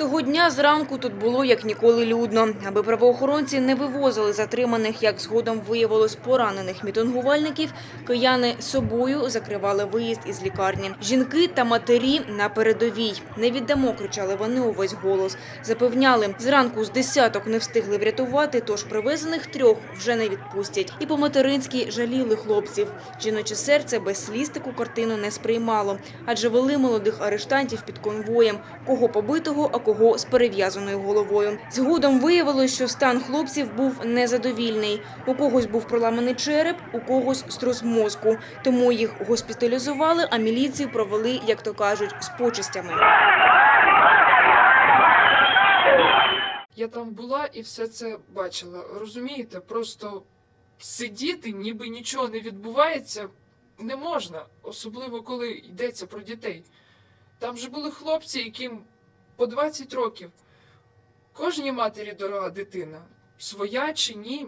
Того дня зранку тут було як ніколи людно. Аби правоохоронці не вивозили затриманих, як згодом виявилось поранених мітингувальників, кияни собою закривали виїзд із лікарні. Жінки та матері на передовій. Не віддамо, кричали вони у весь голос. Запевняли, зранку з десяток не встигли врятувати, тож привезених трьох вже не відпустять. І по-материнськи жаліли хлопців. Жіноче серце без сліз таку картину не сприймало, адже вели молодих арештантів під конвоєм, кого побитого, а кого з перев'язаною головою. Згодом виявилось, що стан хлопців був незадовільний. У когось був проламаний череп, у когось струс мозку. Тому їх госпіталізували, а міліцію провели, як то кажуть, з почистями. Я там була і все це бачила. Розумієте, просто сидіти, ніби нічого не відбувається, не можна, особливо коли йдеться про дітей. Там же були хлопці, яким по 20 років. Кожній матері дорога дитина, своя чи ні,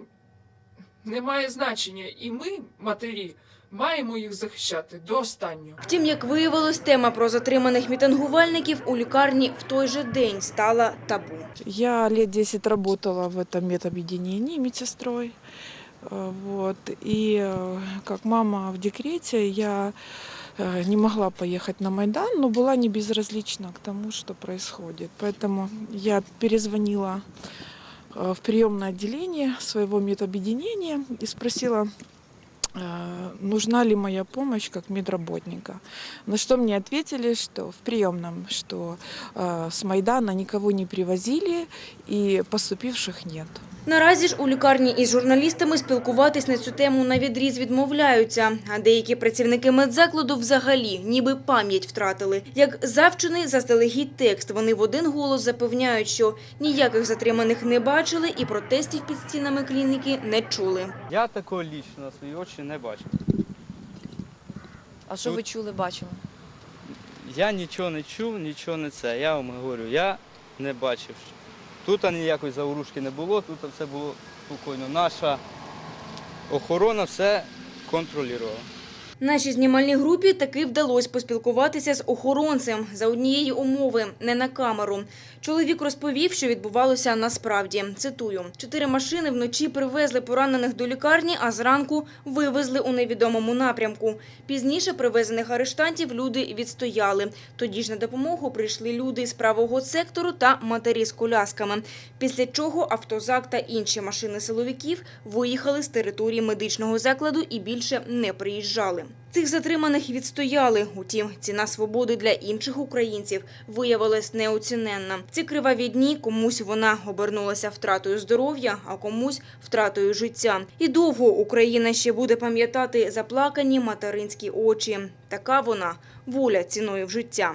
не має значення. І ми, матері, маємо їх захищати до останнього. Втім, як виявилось, тема про затриманих мітингувальників у лікарні в той же день стала табу. Я лет 10 работала в этом медобъединении медсестрой. Э, Вот. И э, как мама в декрете, я э, не могла поехать на Майдан, но была не безразлична к тому, что происходит. Поэтому я перезвонила э, в приемное отделение своего медобъединения и спросила, э, нужна ли моя помощь как медработника. На что мне ответили, что в приемном, что э, с Майдана никого не привозили и поступивших нет. Наразі ж у лікарні із журналістами спілкуватись на цю тему на відріз відмовляються, а деякі працівники медзакладу взагалі ніби пам'ять втратили. Як завчений заздалегідь текст, вони в один голос запевняють, що ніяких затриманих не бачили і протестів під стінами клініки не чули. Я такого лічно на свої очі не бачив. А що ви чули, бачили? Я нічого не чув, нічого не це. Я вам говорю, я не бачив. Тут ніякої заворушки не було, тут все було спокійно. Наша охорона все контролювала. Нашій знімальній групі таки вдалося поспілкуватися з охоронцем за однієї умови – не на камеру. Чоловік розповів, що відбувалося насправді. Цитую. «Чотири машини вночі привезли поранених до лікарні, а зранку вивезли у невідомому напрямку. Пізніше привезених арештантів люди відстояли. Тоді ж на допомогу прийшли люди з правого сектору та матері з колясками. Після чого автозак та інші машини силовиків виїхали з території медичного закладу і більше не приїжджали. Цих затриманих відстояли. Утім, ціна свободи для інших українців виявилась неоціненна. Ці криваві дні комусь вона обернулася втратою здоров'я, а комусь втратою життя. І довго Україна ще буде пам'ятати заплакані материнські очі. Така вона воля ціною в життя.